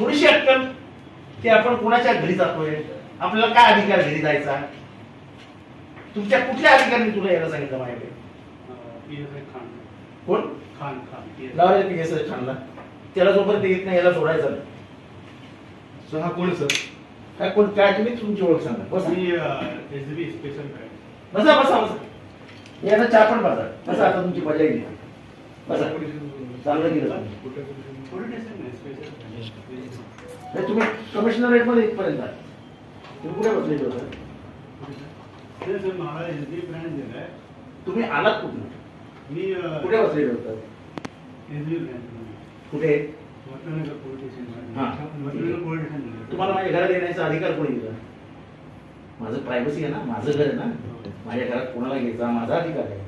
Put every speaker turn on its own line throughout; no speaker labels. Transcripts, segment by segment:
थोडीशी अक्कल की आपण कोणाच्या घरी जातोय आपल्याला काय अधिकार घरी जायचा तुमच्या कुठल्या अधिकाऱ्यांनी तुला यायला सांगितलं माझ्याकडे कोण
खान खान PSI.
लावा पी एस छानला त्याला जोपर्यंत येत नाही याला सोडायचं
सर हा कोण सर
काय कोण काय तुम्ही तुमची ओळख सांगा बसा
मी एसबी स्पेशल
बसा बसा बसा याला चहा पण बसा बसा आता तुमची मजा येईल बसा चांगलं केलं
नाही
तुम्ही कमिशनरमध्ये इथपर्यंत आले. तुम्ही कुठे बसलेले होते? तुम्ही आलात कुठून?
मी
कुठे बसलेले होते कुठे? हा. तुम्हाला माझ्या घरात येण्याचा अधिकार कोणी दिला? माझं प्रायव्हसी आहे ना माझं घर आहे ना. माझ्या घरात कोणाला घ्यायचा माझा अधिकार आहे.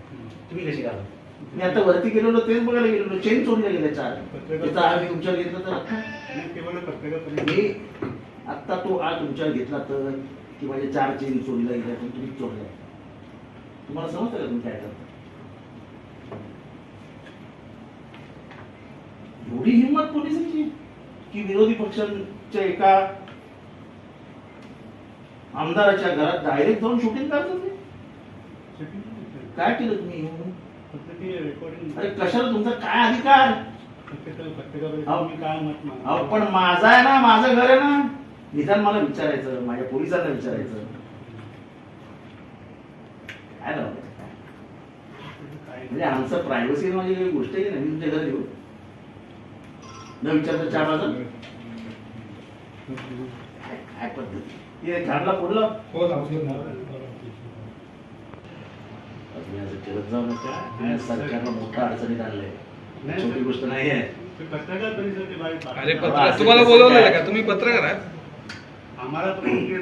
तुम्ही कशी घाला मी आता वरती गेलेलो तेच बघायला गेलेलो चेन चोरीला गेले चार. आळ मी तुमच्यावर घेतला तर.
प्रत्येकापर्यंत
मी आत्ता तो आळ तुमच्यावर घेतला तर की माझे चार चेन चोरीला गेल्या पण तुम्ही चोरल्या तुम्हाला समजतं का तुम्ही काय करता एवढी हिंमत पोलिसांची की विरोधी पक्षांच्या एका आमदाराच्या घरात डायरेक्ट जाऊन शूटिंग करतात? काय केलं तुम्ही? अरे कशाला तुमचा काय अधिकार? अहो.
तुम्ही काय मत
अहो
मागा
पण माझा आहे ना माझं घर आहे ना. निदान मला विचारायचं माझ्या पोलिसांना विचारायचं. काय म्हणजे आमचं प्रायव्हसी म्हणजे काही गोष्ट आहे की नाही? मी तुमच्या घरात येऊ. न विचारता चहा माझा काय काय पद्धत? हे झाडला फोडलं
हो लावलं
तुम्ही असं करत जाऊ नका सरकारला मोठ्या अडचणीत आणलंय
नाही,
छोटी. गोष्ट नाही आहे
अरे पत्र तुम्हाला
काय?
का तुम्ही पत्रकार आहात
आम्हाला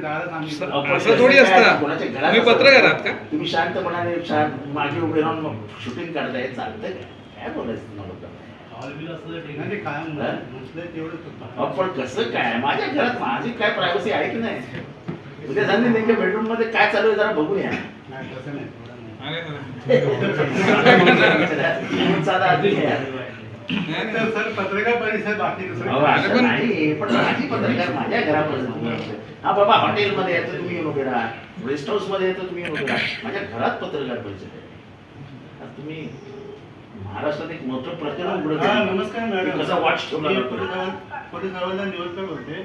दारात आम्ही
पण
असं थोडी? असतं.
कोणाच्या घरात
तुम्ही
असं
पत्रकार
होतं?
आहात का?
तुम्ही शांतपणाने शांत मागे उभे राहून मग शूटिंग काढताय चालतंय काय काय बोलायचं तुम्हाला
हॉल बिल असलं ठीक नाही ते काय
हा?
म्हटलं तेवढंच
अहो,
होतं.
पण कसं काय माझ्या घरात माझी काय प्रायव्हसी आहे की नाही उद्या झाले नेमक्या बेडरूममध्ये काय चालू आहे जरा बघूया
नाही तसं नाही सर पत्रकार परिषद बाकी
नाही पण माझी पत्रकार माझ्या घरापर्यंत हा बाबा हॉटेलमध्ये यायचं तुम्ही येऊन उभे राहा रेस्ट हाऊसमध्ये यायचं तुम्ही येऊन उभे राहा माझ्या घरात पत्रकार परिषद आहे आता तुम्ही महाराष्ट्रात एक मोठं प्रकरण उघडत
नमस्कार मॅडम
कसा वॉच ठेवला
पोलीस आवाज- निवडकर बोलते.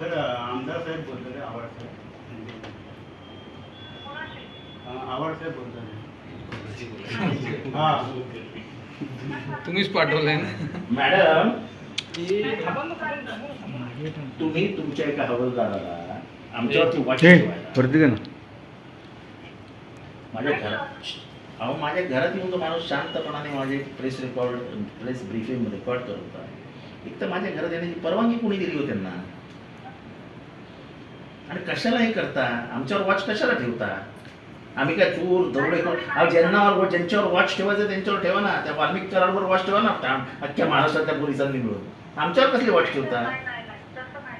सर आमदार साहेब बोलतो आवाड हा.
तुम्हीच पाठवलंय ना.
मॅडम. तुम्ही तुमच्या एका हवालदाराला आमच्यावरती watch ठेवायला. माझ्या घरात अहो माझ्या घरात येऊन तो माणूस शांतपणाने माझे press record press briefing record करत होता. एक तर माझ्या घरात येण्याची परवानगी कोणी दिली हो त्यांना? आणि कशाला हे करता? आमच्यावर वॉच कशाला ठेवता? आम्ही काय चोर दरोडे ज्यांना ज्यांच्यावर वॉच ठेवायचं त्यांच्यावर ठेवा ना. त्या वाल्मिक कराडवर वॉच ठेवा ना. अख्ख्या महाराष्ट्रातल्या पोलिसांनी मिळून. आमच्यावर कसली वॉच ठेवता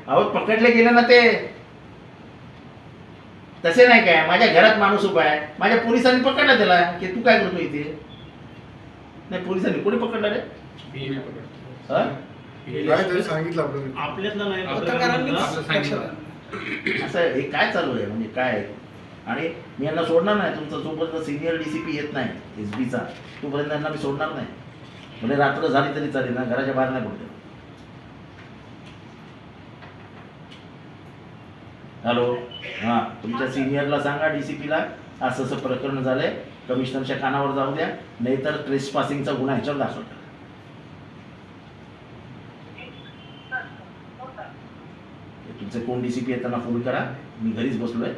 अहो पकडले गेले ना ते. तसे नाही काय? माझ्या घरात माणूस उभा आहे. माझ्या पोलिसांनी पकडला त्याला. की तू काय करतो इथे? नाही पोलिसांनी कोणी पकडलं रे? हा?
सांगितलं आपल्याला.
आपल्यातला नाही
असं हे काय चालू आहे? म्हणजे काय? आणि मी यांना सोडणार नाही. तुमचा जोपर्यंत सिनियर डी सी पी येत नाही एस बीचा तोपर्यंत यांना मी सोडणार नाही. म्हणजे रात्र झाली तरी चालेल ना घराच्या बाहेर नाही पडते. हॅलो? हां तुमच्या सिनियरला सांगा डीसीपीला असं असं प्रकरण झालंय. कमिशनरच्या कानावर जाऊ द्या. नाहीतर ट्रेस पासिंगचा गुन्हा ह्याच्यावर दाखल करा. तुमचे कोण डी सी पी त्यांना फोन करा. मी घरीच बसलोय.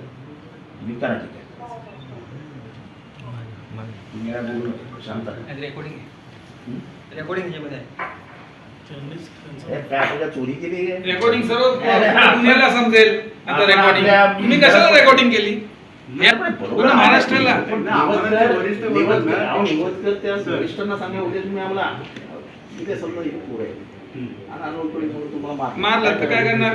मी करा ठीक आहे तुम्ही काय बोलू नका शांत राहा.
रेकॉर्डिंग
हं?
रेकॉर्डिंग याच्यामध्ये आहे
हे काय आपल्याला चोरी केली आहे?
रेकॉर्डिंग सर्व
अरे, आपण-
पुण्याला समजेल आता
आपण
रेकॉर्डिंग
आपल्या-
तुम्ही कशाला रेकॉर्डिंग केली
नाही, पण बरोबर
पूर्ण
आहे.
महाराष्ट्राला
पण
ते वरिष्ठ बोलतात
निवडकर-
ना.
अहो, निवडकर त्या
सर.
वरिष्ठांना सांगा उद्या तुम्ही आम्हाला इथे समजा इथे पोरं आहे. आणि अनोळखी म्हणून तुम्हाला मार-
मारलं तर काय करणार